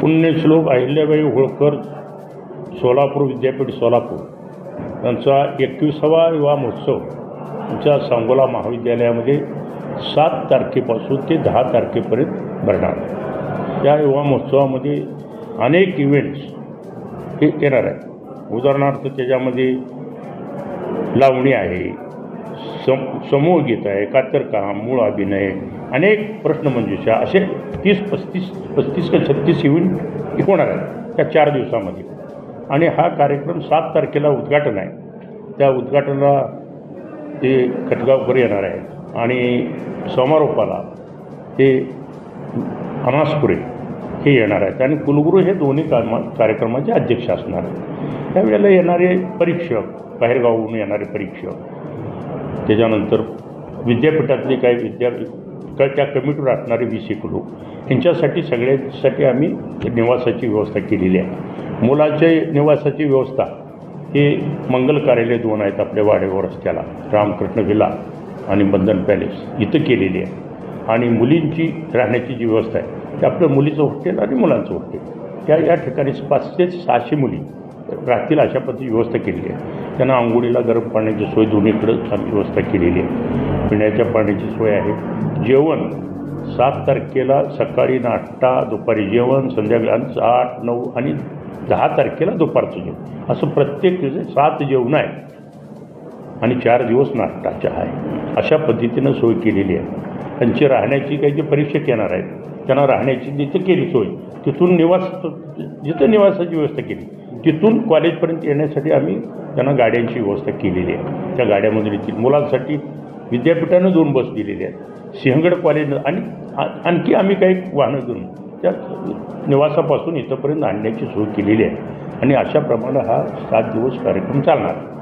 पुण्यश्लोक अहिल्याबाई होळकर सोलापूर विद्यापीठ सोलापूर त्यांचा एकविसावा युवा महोत्सव आमच्या सांगोला महाविद्यालयामध्ये सात तारखेपासून ते दहा तारखेपर्यंत भरणार या युवा महोत्सवामध्ये अनेक इव्हेंट्स हे येणार आहे उदाहरणार्थ त्याच्यामध्ये लावणी आहे सम समूह गीत आहे कातरकाम मूळ अभिनय अनेक प्रश्नमंजुषा असे तीस पस्तीस पस्तीस का छत्तीस इव्हेंट होणार आहे त्या चार दिवसामध्ये. आणि हा कार्यक्रम सात तारखेला उद्घाटन आहे. त्या उद्घाटनाला ते खटगावकर येणार आहेत. आणि समारोपाला ते अनासपुरे हे येणार आहेत. आणि कुलगुरू हे दोन्ही कामा कार्यक्रमाचे अध्यक्ष असणार आहेत. त्यावेळेला येणारे परीक्षक बाहेरगावहून येणारे परीक्षक त्याच्यानंतर विद्यापीठातले काही विद्यार्थी का त्या कमिटीवर असणारे वीस एक लोक. यांच्यासाठी सगळ्यांसाठी आम्ही निवासाची व्यवस्था केलेली आहे. मुलाच्या निवासाची व्यवस्था हे मंगल कार्यालय दोन आहेत आपल्या वाडेवर रस्त्याला रामकृष्ण विला आणि बंधन पॅलेस इथं केलेली आहे. आणि मुलींची राहण्याची जी व्यवस्था आहे ते आपलं मुलीचं हॉस्टेल आणि मुलांचं हॉस्टेल. त्या या ठिकाणी पाचशे सहाशे मुली राहतील अशा पद्धतीची व्यवस्था केलेली आहे. त्यांना आंघोळीला गरम पाण्याची सोय दोन्हीकडं छान व्यवस्था केलेली आहे. पिण्याच्या पाण्याची सोय आहे. जेवण सात तारखेला सकाळी नाश्ता दुपारी जेवण संध्याकाळी आठ नऊ आणि दहा तारखेला दुपारचं जेवण. असं प्रत्येक दिवशी सात जेवण आहे. आणि चार दिवस नाश्ता चहा आहे. अशा पद्धतीनं सोय केलेली आहे. त्यांची राहण्याची काही जे परीक्षक येणार आहेत त्यांना राहण्याची जिथे केली सोय तिथून निवास जिथं निवासाची व्यवस्था केली. तिथून कॉलेजपर्यंत येण्यासाठी आम्ही त्यांना गाड्यांची व्यवस्था केलेली आहे. त्या गाड्यामधून येतील. मुलांसाठी विद्यापीठानं दोन बस दिलेली आहेत. सिंहगड कॉलेजनं आणि आ- आणखी आम्ही काही वाहनं घेऊन त्या निवासापासून इथंपर्यंत आणण्याची सोय केलेली आहे. आणि अशा प्रमाणे हा सात दिवस कार्यक्रम चालणार.